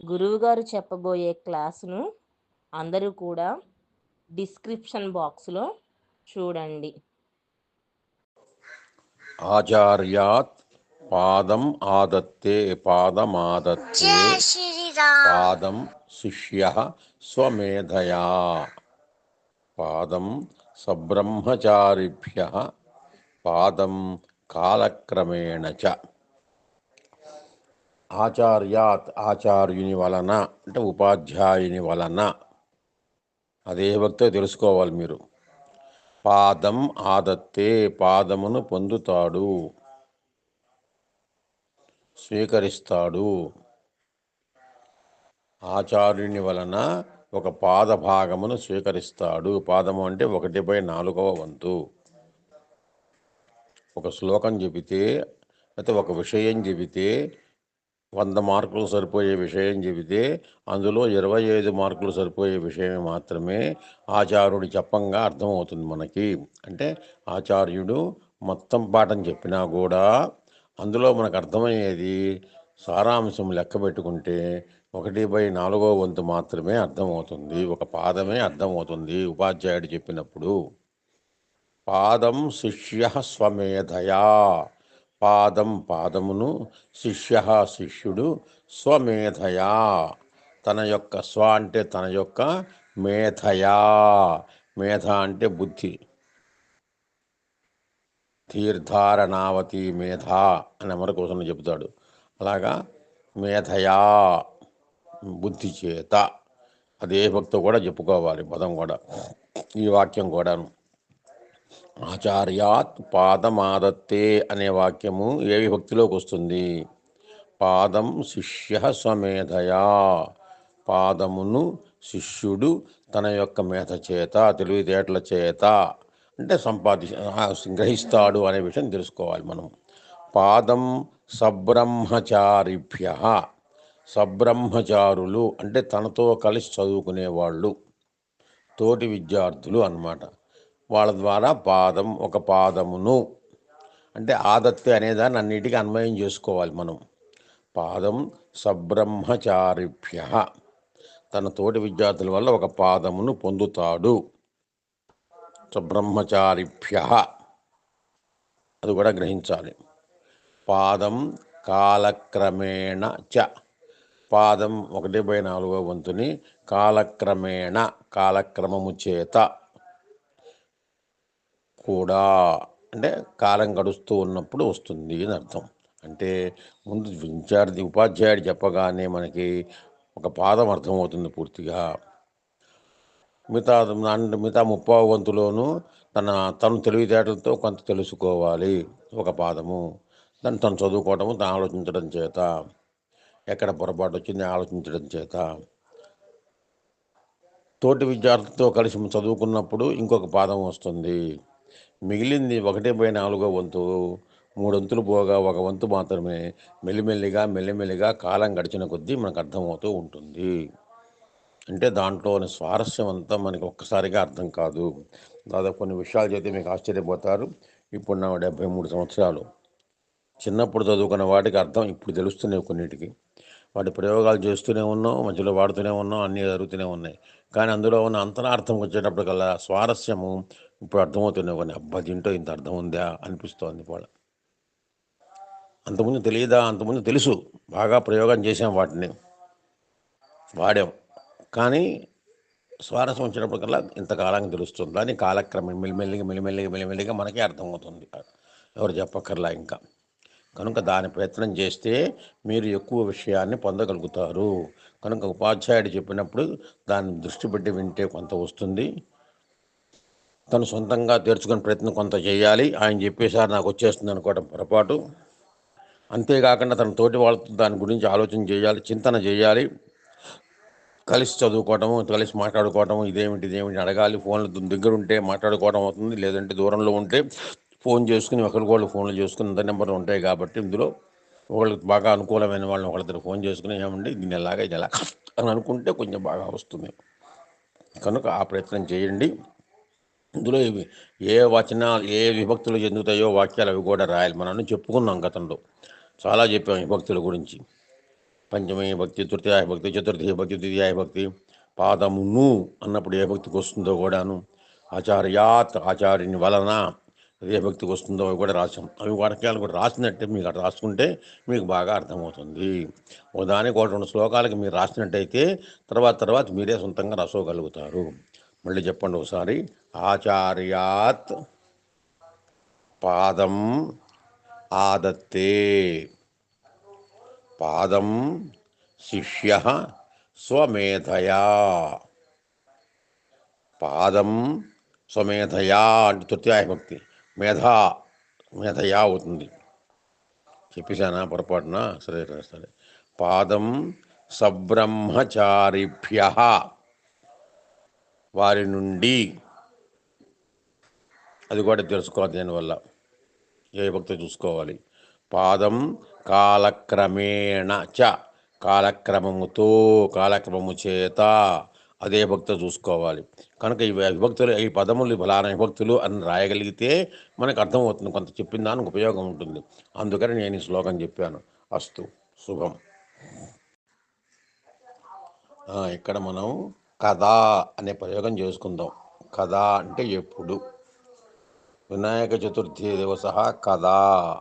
గురువుగారు చెప్పబోయే క్లాసును అందరూ కూడా డిస్క్రిప్షన్ బాక్స్లో చూడండి. ఆచార్యాత్ పాదం ఆదత్తే పాదమాదత్తే పాదం శిష్య స్వమేధయా. పాదం సబ్రహ్మచారిభ్య పాదం కాలక్రమేణ చ. ఆచార్యాత్ ఆచార్యుని వలన అంటే ఉపాధ్యాయుని వలన. అదే భక్తో తెలుసుకోవాలి మీరు. పాదం ఆదత్తే పాదమును పొందుతాడు. స్వీకరిస్తాడు. ఆచార్యుని వలన ఒక పాద భాగమును స్వీకరిస్తాడు. పాదము అంటే ఒకటి బై నాలుగవ వంతు. ఒక శ్లోకం చెబితే అయితే ఒక విషయం చెబితే వంద మార్కులు సరిపోయే విషయం చెబితే అందులో ఇరవై ఐదు మార్కులు సరిపోయే విషయం మాత్రమే ఆచార్యుడు చెప్పంగా అర్థమవుతుంది మనకి. అంటే ఆచార్యుడు మొత్తం పాఠం చెప్పినా కూడా అందులో మనకు అర్థమయ్యేది సారాంశం లెక్క పెట్టుకుంటే ఒకటి బై నాలుగో వంతు మాత్రమే అర్థమవుతుంది. ఒక పాదమే అర్థమవుతుంది ఉపాధ్యాయుడు చెప్పినప్పుడు. పాదం శిష్య స్వమేధయా పాదం పాదమును శిష్య శిష్యుడు స్వమేధయా. తన యొక్క స్వ అంటే తన యొక్క మేధయా. మేధ అంటే బుద్ధి. తీర్థారణావతి మేధ అని అమరకోసం చెబుతాడు. అలాగా మేధయా బుద్ధి చేత అదే భక్తి కూడా చెప్పుకోవాలి పదం కూడా. ఈ వాక్యం కూడాను. ఆచార్యాత్ పాదమాదత్తే అనే వాక్యము ఏ విభక్తిలోకి వస్తుంది? పాదం శిష్య స్వమేధయా. పాదమును శిష్యుడు తన యొక్క మేధ చేత తెలివితేటల చేత అంటే సంపాది గ్రహిస్తాడు అనే విషయం తెలుసుకోవాలి మనం. పాదం సబ్రహ్మచారిభ్య. సబ్రహ్మచారులు అంటే తనతో కలిసి చదువుకునేవాళ్ళు తోటి విద్యార్థులు అన్నమాట. వాళ్ళ ద్వారా పాదం ఒక పాదమును అంటే ఆదత్తి అనేదాన్ని అన్నిటికీ అన్వయం చేసుకోవాలి మనం. పాదం సబ్రహ్మచారిభ్య. తన తోటి విద్యార్థుల వల్ల ఒక పాదమును పొందుతాడు. సబ్రహ్మచారిభ్య. అది కూడా గ్రహించాలి. పాదం కాలక్రమేణ చ. పాదం ఒకటి బై నాలుగో వంతుని కాలక్రమేణ కాలక్రమము చేత. కూడా అంటే కాలం గడుస్తూ ఉన్నప్పుడు వస్తుంది అని అర్థం. అంటే ముందు విద్యార్థి ఉపాధ్యాయుడు చెప్పగానే మనకి ఒక పాదం అర్థమవుతుంది పూర్తిగా. మిగతా మిగతా ముప్పావు వంతులోనూ తన తను తెలివితేటలతో కొంత తెలుసుకోవాలి ఒక పాదము. దాన్ని తను చదువుకోవటము తను ఆలోచించడం చేత. ఎక్కడ పొరపాటు వచ్చింది ఆలోచించడం చేత. తోటి విద్యార్థులతో కలిసి చదువుకున్నప్పుడు ఇంకొక పాదం వస్తుంది. మిగిలింది ఒకటి బై నాలుగో వంతు మూడొంతులు పోగా ఒక వంతు మాత్రమే మెల్లిమెల్లిగా మెల్లిమెల్లిగా కాలం గడిచిన కొద్దీ మనకు అర్థమవుతూ ఉంటుంది. అంటే దాంట్లోని స్వారస్యం అంతా మనకి ఒక్కసారిగా అర్థం కాదు. దాదాపు కొన్ని విషయాలు చేస్తే మీకు ఆశ్చర్యపోతారు. ఇప్పుడు నా డెబ్బై మూడు సంవత్సరాలు. చిన్నప్పుడు చదువుకున్న వాటికి అర్థం ఇప్పుడు తెలుస్తున్నాయి కొన్నిటికి. వాటి ప్రయోగాలు చేస్తూనే ఉన్నాం మధ్యలో వాడుతూనే ఉన్నాం అన్నీ జరుగుతూనే ఉన్నాయి. కానీ అందులో ఉన్న అంతరార్థం వచ్చేటప్పటికల్లా స్వారస్యము ఇప్పుడు అర్థమవుతున్నాయి కానీ అబ్బా దీంట్లో ఇంత అర్థం ఉందా అనిపిస్తోంది కూడా అంతకుముందు తెలియదా? అంతకుముందు తెలుసు. బాగా ప్రయోగం చేసాం వాటిని. వాడాం. కానీ స్వారస్యం వచ్చినప్పటికల్లా ఇంతకాలానికి తెలుస్తుంది. దాని కాలక్రమం మెల్లిమెల్లిగా మెల్లిమెల్లిగా మెల్లిమెల్లిగా మనకే అర్థమవుతుంది. ఎవరు చెప్పక్కర్లా ఇంకా. కనుక దాని ప్రయత్నం చేస్తే మీరు ఎక్కువ విషయాన్ని పొందగలుగుతారు. కనుక ఉపాధ్యాయుడు చెప్పినప్పుడు దాన్ని దృష్టి పెట్టి వింటే కొంత వస్తుంది. తను సొంతంగా తీర్చుకునే ప్రయత్నం కొంత చేయాలి. ఆయన చెప్పేసారి నాకు వచ్చేస్తుంది అనుకోవడం పొరపాటు. అంతేకాకుండా తన తోటి వాళ్ళతో దాని గురించి ఆలోచన చేయాలి చింతన చేయాలి. కలిసి చదువుకోవటము కలిసి మాట్లాడుకోవటము ఇదేమిటి ఇదేమిటి అడగాలి. ఫోన్లు దగ్గర ఉంటే మాట్లాడుకోవడం అవుతుంది లేదంటే దూరంలో ఉంటే ఫోన్ చేసుకుని ఒకరికొకళ్ళు ఫోన్లు చేసుకుని అంత నెంబర్లు ఉంటాయి కాబట్టి ఇందులో ఒకళ్ళకి బాగా అనుకూలమైన వాళ్ళని ఒకళ్ళిద్దరు ఫోన్ చేసుకుని ఏమండి దీన్ని ఎలాగా ఇది ఎలా అని అనుకుంటే కొంచెం బాగా వస్తుంది. కనుక ఆ ప్రయత్నం చేయండి. ఇందులో ఏ వచనాలు ఏ విభక్తులు చెందుతాయో వాక్యాలు అవి కూడా రాయాలి. మనం చెప్పుకున్నాం గతంలో. చాలా చెప్పాం విభక్తుల గురించి. పంచమీ భక్తి తృతీయ భక్తి చతుర్థి భక్తి ద్వితీయ భక్తి పాదమును అన్నప్పుడు ఏ భక్తికి వస్తుందో కూడాను ఆచార్యాత్ ఆచార్యుని వలన ఏ భక్తికి వస్తుందో అవి కూడా రాసాం అవి వాక్యాలు కూడా రాసినట్టే మీకు అక్కడ రాసుకుంటే మీకు బాగా అర్థమవుతుంది. దానికి ఒకటి రెండు శ్లోకాలకి మీరు రాసినట్టయితే తర్వాత తర్వాత మీరే సొంతంగా రాసుకోగలుగుతారు. మళ్ళీ చెప్పండి ఒకసారి. ఆచార్యాత్ పాదం ఆదత్తే. పాదం శిష్య స్వమేధయా. పాదం స్వమేధయా అంటే తృతీయ భక్తి మేధా మేధయా అవుతుంది. చెప్పేశానా పొరపాటున? సరే సరే. పాదం సబ్రహ్మచారిభ్య. వారి నుండి అది కూడా తెలుసుకోవాలి దీనివల్ల. ఏ భక్తి చూసుకోవాలి? పాదం కాలక్రమేణ చ కాలక్రమముతో కాలక్రమము చేత అదే భక్తి చూసుకోవాలి. కనుక ఈ విభక్తులు ఈ పదములు ఫలానా విభక్తులు అని రాయగలిగితే మనకు అర్థమవుతుంది కొంత చెప్పిన దానికి ఉపయోగం ఉంటుంది. అందుకని నేను ఈ శ్లోకం చెప్పాను. అస్తు శుభం. ఇక్కడ మనం కథ అనే ప్రయోగం చేసుకుందాం. కథ అంటే ఎప్పుడు? వినాయక చతుర్థి దివస కదా.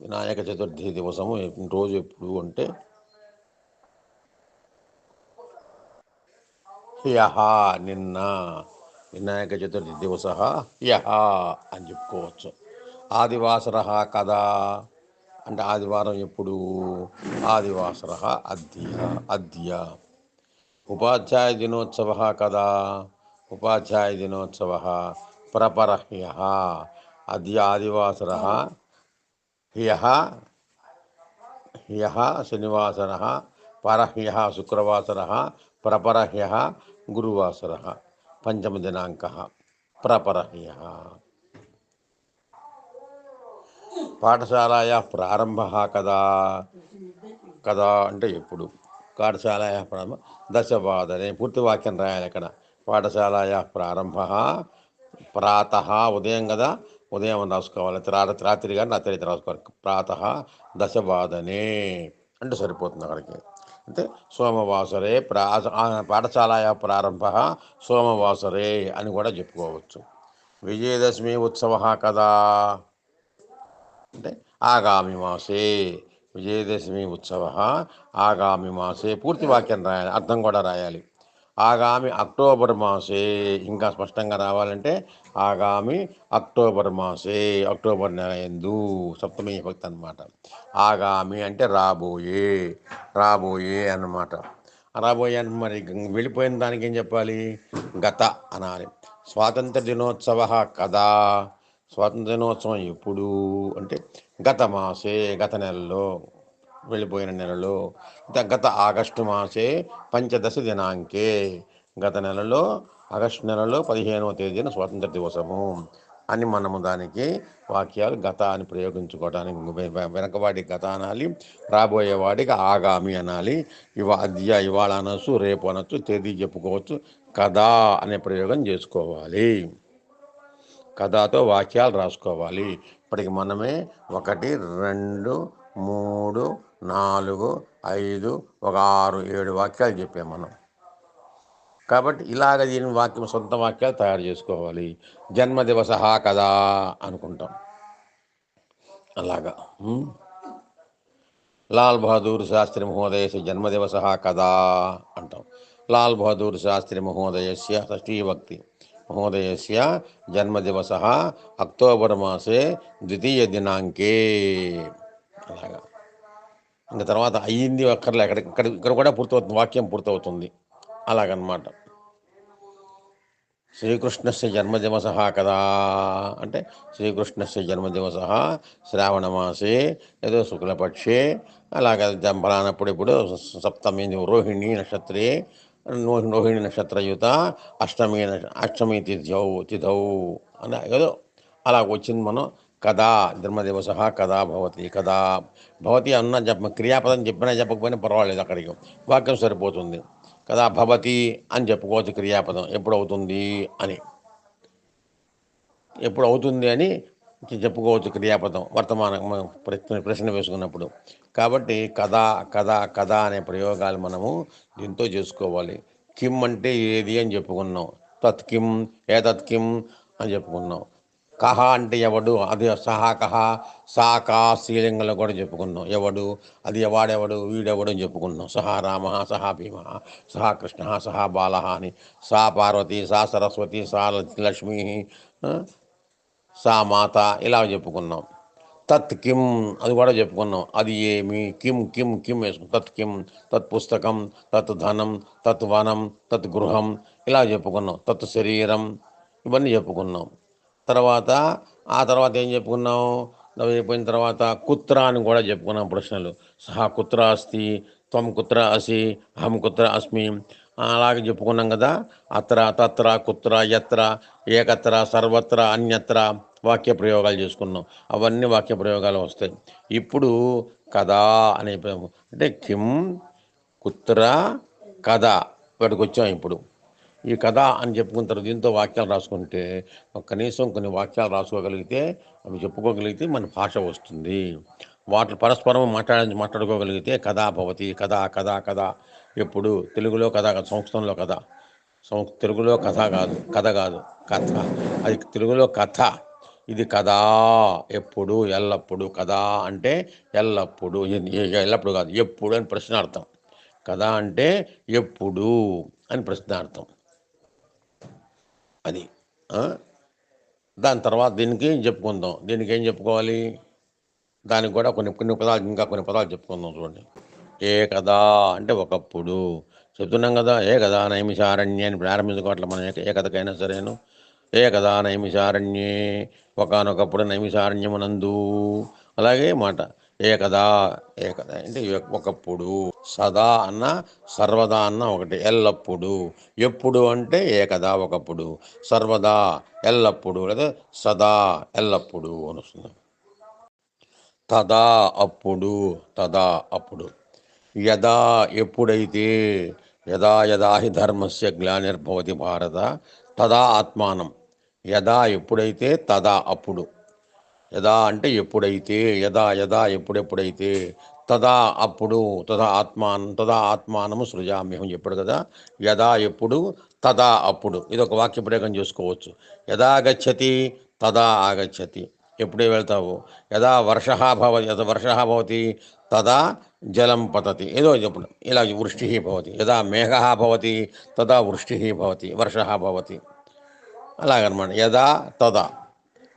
వినాయక చతుర్థి దివసము రోజు ఎప్పుడు అంటే యహ నిన్న. వినాయక చతుర్థి దివస యహ అని చెప్పుకోవచ్చు. ఆదివాసర కదా. అంటే ఆదివారం ఎప్పుడు? ఆదివాసర అద్య అద్య ఉపాధ్యాయ దినోత్సవ కదా. ఉపాధ్యాయ దినోత్సవ ప్రపరహ్య అద్య ఆదివాసర హ్య హ్యः శనివాసరः పరహ్యः శుక్రవాసరः ప్రపరహ్యः గురువాసరः పంచమదినాङ्कः ప్రపరహ్య. పాఠశాలాయా ప్రారంభ కదా. కదా అంటే ఎప్పుడు? పాఠశాలాయా ప్రారంభ దశవాదనే పూర్తి వాక్యం రాయాలి అక్కడ. పాఠశాలాయా ప్రారంభ ప్రాత ఉదయం కదా ఉదయం రాసుకోవాలి. రాత్రి రాత్రి కానీ రాత్రి అయితే రాసుకోవాలి. ప్రాత దశవాదనే అంటే సరిపోతుంది అక్కడికి. అంటే సోమవాసరే ప్రా ఆ ప్రారంభ సోమవాసరే అని కూడా చెప్పుకోవచ్చు. విజయదశమి ఉత్సవ కదా. అంటే ఆగామి మాసే విజయదశమి ఉత్సవ ఆగామి మాసే పూర్తి వాక్యం రాయాలి అర్థం కూడా రాయాలి. ఆగామి అక్టోబర్ మాసే ఇంకా స్పష్టంగా రావాలంటే ఆగామి అక్టోబర్ మాసే అక్టోబర్ నెల ఎందు సప్తమి భక్తి అన్నమాట. ఆగామి అంటే రాబోయే రాబోయే అన్నమాట. రాబోయే అని మరి వెళ్ళిపోయిన దానికి ఏం చెప్పాలి? గత అనాలి. స్వాతంత్ర దినోత్సవ కదా స్వాతంత్ర దినోత్సవం ఎప్పుడు? అంటే గత మాసే గత నెలలో వెళ్ళిపోయిన నెలలో గత ఆగస్టు మాసే పంచదశ దినాంకే గత నెలలో ఆగస్టు నెలలో పదిహేనవ తేదీన స్వాతంత్ర దివసము అని మనము దానికి వాక్యాలు గత అని ప్రయోగించుకోవడానికి వెనకవాడి గత అనాలి రాబోయేవాడికి ఆగామి అనాలి ఇవా అద్య ఇవాళ అనొచ్చు రేపు అనొచ్చు తేదీ చెప్పుకోవచ్చు కదా అనే ప్రయోగం చేసుకోవాలి. కథతో వాక్యాలు రాసుకోవాలి. ఇప్పటికి మనమే ఒకటి రెండు మూడు నాలుగు ఐదు ఒక ఆరు ఏడు వాక్యాలు చెప్పాం మనం. కాబట్టి ఇలాగ దీని వాక్యం సొంత వాక్యాలు తయారు చేసుకోవాలి. జన్మదివస కదా అనుకుంటాం. అలాగా లాల్ బహదూర్ శాస్త్రి మహోదయస్య జన్మదివస కదా అంటాం. లాల్ బహదూర్ శాస్త్రి మహోదయస్య షష్ఠీభక్తి మహోదయస్య జన్మదివస అక్టోబర్ మాసే ద్వితీయ దినాంకే అలాగా. ఇంకా తర్వాత అయ్యింది అక్కర్లే. అక్కడ ఇక్కడ ఇక్కడ కూడా పూర్తవుతుంది వాక్యం పూర్తవుతుంది. అలాగనమాట. శ్రీకృష్ణస్య జన్మదివస కదా అంటే శ్రీకృష్ణస్య జన్మదివస శ్రావణమాసే ఏదో శుక్లపక్షే అలాగే ఫలానప్పుడు ఇప్పుడు సప్తమి రోహిణి నక్షత్రే నోహిణి రోహిణి నక్షత్రయుత అష్టమి నక్ష- అష్టమి తిథౌ తిథౌ అని ఏదో అలా వచ్చింది మనం కదా జన్మదివస కదా భవతి కదా భవతి అన్న చెప్ప క్రియాపదం చెప్పినా చెప్పకపోయినా పర్వాలేదు అక్కడికి. వాక్యం సరిపోతుంది. కదా భవతి అని చెప్పుకోవచ్చు క్రియాపదం. ఎప్పుడు అవుతుంది అని. ఎప్పుడు అవుతుంది అని చెప్పుకోవచ్చు క్రియాపదం వర్తమానం మనం ప్రశ్న ప్రశ్న వేసుకున్నప్పుడు. కాబట్టి కథ కథ కథ అనే ప్రయోగాలు మనము దీంతో చేసుకోవాలి. కిమ్ అంటే ఏది అని చెప్పుకున్నాం. తత్ కిమ్ ఏ తత్ కిమ్ అని చెప్పుకున్నాం. కహ అంటే ఎవడు? అది సహా కహ సా కా శ్రీలింగంలో కూడా చెప్పుకున్నాం. ఎవడు? అది ఎవడెవడు? వీడెవడు అని చెప్పుకున్నాం. సహా రామ సహా భీమ సహా కృష్ణ సహా బాల అని. సా పార్వతి సా సరస్వతి సా లక్ష్మి సా మాత ఇలా చెప్పుకున్నాం. తత్ కిం అది కూడా చెప్పుకున్నాం. అది ఏమి? కిమ్ కిమ్ కిమ్ వేసుకున్నాం. తత్ కిమ్ తత్ పుస్తకం తత్ ధనం తత్ వనం తత్ గృహం ఇలా చెప్పుకున్నాం. తత్ శరీరం ఇవన్నీ చెప్పుకున్నాం. తర్వాత ఆ తర్వాత ఏం చెప్పుకున్నాం? అవి అయిపోయిన తర్వాత కుత్ర అని కూడా చెప్పుకున్నాం ప్రశ్నలు. సహా కుత్ర అస్తి త్వం కుత్ర అసి అహం కుత్ర అస్మి అలాగే చెప్పుకున్నాం కదా. అత్ర తత్ర కుత్ర యత్ర ఏకత్ర సర్వత్ర అన్యత్ర వాక్య ప్రయోగాలు చేసుకున్నాం. అవన్నీ వాక్య ప్రయోగాలు వస్తాయి. ఇప్పుడు కథ అనే అంటే కిం కుత్ర కథ వాటికి వచ్చాం ఇప్పుడు. ఈ కథ అని చెప్పుకున్న తర్వాత దీంతో వాక్యాలు రాసుకుంటే కనీసం కొన్ని వాక్యాలు రాసుకోగలిగితే అవి చెప్పుకోగలిగితే మన భాష వస్తుంది. వాటి పరస్పరం మాట్లాడ మాట్లాడుకోగలిగితే కథా భవతి కథ కథ కథ. ఎప్పుడు? తెలుగులో కథ కాదు సంస్కృతంలో కథ. తెలుగులో కథ కాదు కథ కాదు కథ. అది తెలుగులో కథ. ఇది కదా ఎప్పుడు? ఎల్లప్పుడు కదా అంటే ఎల్లప్పుడు. ఎల్లప్పుడు కాదు ఎప్పుడు అని ప్రశ్నార్థం. కదా అంటే ఎప్పుడు అని ప్రశ్నార్థం. అది దాని తర్వాత దీనికి చెప్పుకుందాం. దీనికి ఏం చెప్పుకోవాలి? దానికి కూడా కొన్ని కొన్ని పదాలు ఇంకా కొన్ని పదాలు చెప్పుకుందాం చూడండి. ఏ కదా అంటే ఒకప్పుడు చెప్తున్నాం కదా ఏ కదా నైమిషారణ్యే అని ప్రారంభించుకోవట్లే మనం ఏ- కథకైనా సరేను. ఏ కదా నైమిషారణ్యే ఒకనొకప్పుడు నైమిషారణ్యమునందు అలాగే మాట ఏ కదా ఏ కదా అంటే ఒకప్పుడు సదా అన్న సర్వదా అన్న ఒకటి ఎల్లప్పుడు. ఎప్పుడు అంటే ఏ కదా ఒకప్పుడు సర్వదా ఎల్లప్పుడు లేదా సదా ఎల్లప్పుడు అని వస్తుంది. తదా అప్పుడు తదా అప్పుడు. యదా ఎప్పుడైతే యదా యదా హి ధర్మస్య గ్లానిర్భవతి భారత తదా ఆత్మానం. యదా ఎప్పుడైతే తదా అప్పుడు. యదా అంటే ఎప్పుడైతే యదా యదా ఎప్పుడెప్పుడైతే తదా అప్పుడు తదా ఆత్మానం తదా ఆత్మానము సృజామ్యహం చెప్పాడు కదా. యదా ఎప్పుడు తదా అప్పుడు. ఇది ఒక వాక్య ప్రయోగం చేసుకోవచ్చు. యదా గచ్చతి తదా ఆగచ్చతి. ఎప్పుడే వెళ్తావు? యదా వర్ష భవతి యదా వర్ష భవతి తదా జలం పతతి. ఏదో చెప్పడం ఇలా వృష్టి భవతి యదా మేఘ భవతి తదా వృష్టి భవతి వర్ష భవతి. అలాగనమాట. యదా తదా.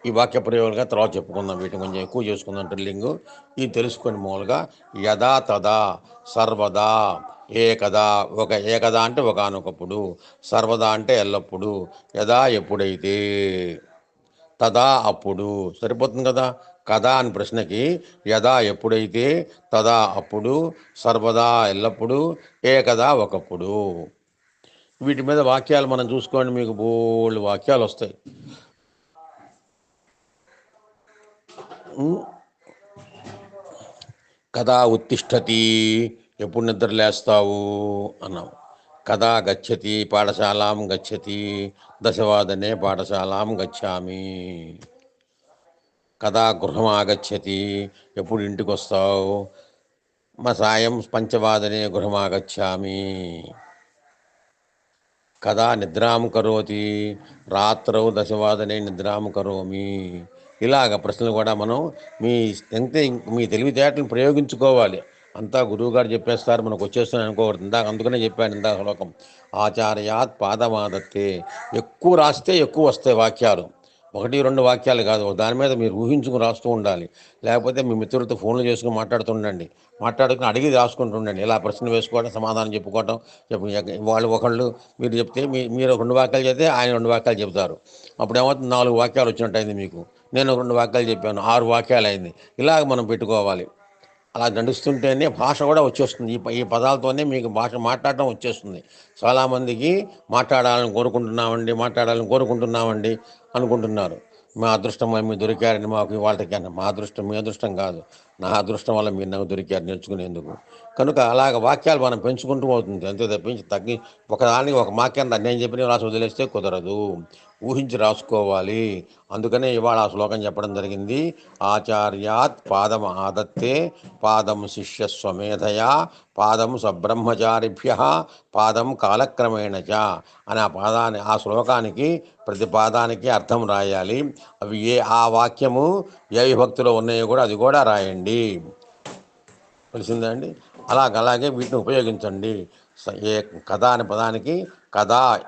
ఈ వాక్య ప్రయోగాలుగా తర్వాత చెప్పుకుందాం. వీటిని కొంచెం ఎక్కువ చేసుకుందాం. డ్రిల్లింగ్. ఇది తెలుసుకొని మూలుగా యదా తదా సర్వదా ఏకదా ఒక ఏకదా అంటే ఒకనొకప్పుడు సర్వదా అంటే ఎల్లప్పుడూ యదా ఎప్పుడైతే తదా అప్పుడు. సరిపోతుంది కదా? కదా అని ప్రశ్నకి యదా ఎప్పుడైతే తదా అప్పుడు సర్వదా ఎల్లప్పుడు ఏకదా ఒకప్పుడు. వీటి మీద వాక్యాలు మనం చూసుకోండి మీకు బోళ్ళు వాక్యాలు వస్తాయి. కదా ఉత్తిష్టతి ఎప్పుడు నిద్ర లేస్తావు? అన్నావు కదా గచ్చతి పాఠశాలాం గచ్చతి దశవాదనే పాఠశాలాం గచ్చామి. కదా గృహం ఆగచ్చతి ఎప్పుడు ఇంటికి వస్తావు మా సాయం పంచవాదనే గృహం ఆగచ్చామి కదా నిద్రాం కరోతి రాత్రవు దశవాదనే నిద్రాం కరోమి. ఇలాగ ప్రశ్నలు కూడా మనం మీ ఎంత మీ తెలివితేటలను ప్రయోగించుకోవాలి. అంతా గురువుగారు చెప్పేస్తారు మనకు వచ్చేస్తున్నాయి అనుకోవద్దు ఇందాక అందుకనే చెప్పాను ఇందాక శ్లోకం. ఆచార్యాత్ పాదమాదత్తే ఎక్కువ రాస్తే ఎక్కువ వస్తాయి వాక్యాలు. ఒకటి రెండు వాక్యాలు కాదు. దాని మీద మీరు ఊహించుకుని రాస్తూ ఉండాలి. లేకపోతే మీ మిత్రులతో ఫోన్లు చేసుకుని మాట్లాడుతుండండి మాట్లాడుకుని అడిగి రాసుకుంటుండండి ఇలా ప్రశ్న వేసుకోవడం సమాధానం చెప్పుకోవటం చెప్పు వాళ్ళు ఒకళ్ళు మీరు చెప్తే మీ మీరు రెండు వాక్యాలు చెప్తే ఆయన రెండు వాక్యాలు చెప్తారు. అప్పుడు ఏమవుతుంది? నాలుగు వాక్యాలు వచ్చినట్టు అయింది మీకు. నేను రెండు వాక్యాలు చెప్పాను. ఆరు వాక్యాలు అయింది. ఇలాగ మనం పెట్టుకోవాలి. అలా నడుస్తుంటేనే భాష కూడా వచ్చేస్తుంది. ఈ ప- ఈ పదాలతోనే మీకు భాష మాట్లాడటం వచ్చేస్తుంది. చాలామందికి మాట్లాడాలని కోరుకుంటున్నామండి మాట్లాడాలని కోరుకుంటున్నామండి అనుకుంటున్నారు. మా అదృష్టం వల్ల మీరు దొరికారని మాకు ఇవాళకి మా అదృష్టం మీ అదృష్టం కాదు. నా అదృష్టం వల్ల మీరు నాకు దొరికారు నేర్చుకునేందుకు. కనుక అలాగ వాక్యాలు మనం పెంచుకుంటూ అవుతుంది అంతే తప్పించి తగ్గి ఒకదానికి ఒక వాక్యాన్ని నేను చెప్పిన రాసి వదిలేస్తే కుదరదు. ఊహించి రాసుకోవాలి. అందుకనే ఇవాళ ఆ శ్లోకం చెప్పడం జరిగింది. ఆచార్యాత్ పాదం ఆదత్తే పాదం శిష్య స్వమేధయా పాదం సబ్రహ్మచారిభ్య పాదం కాలక్రమేణ చ అని ఆ పాదాన్ని ఆ శ్లోకానికి ప్రతి పాదానికి అర్థం రాయాలి. అవి ఏ ఆ వాక్యము ఏ విభక్తిలో ఉన్నాయో కూడా అది కూడా రాయండి. తెలిసిందా అండి? అలాగ అలాగే వీటిని ఉపయోగించండి. స- ఏ కథ అనే పదానికి కథ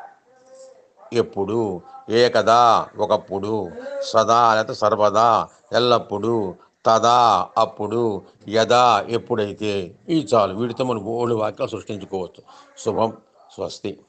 ఎప్పుడు ఏకదా ఒకప్పుడు సదా లేకపోతే సర్వదా ఎల్లప్పుడూ తదా అప్పుడు యదా ఎప్పుడైతే ఈ చాలు వీటితో మనం బోళ్ళు వాక్యాలు సృష్టించుకోవచ్చు శుభం స్వస్తి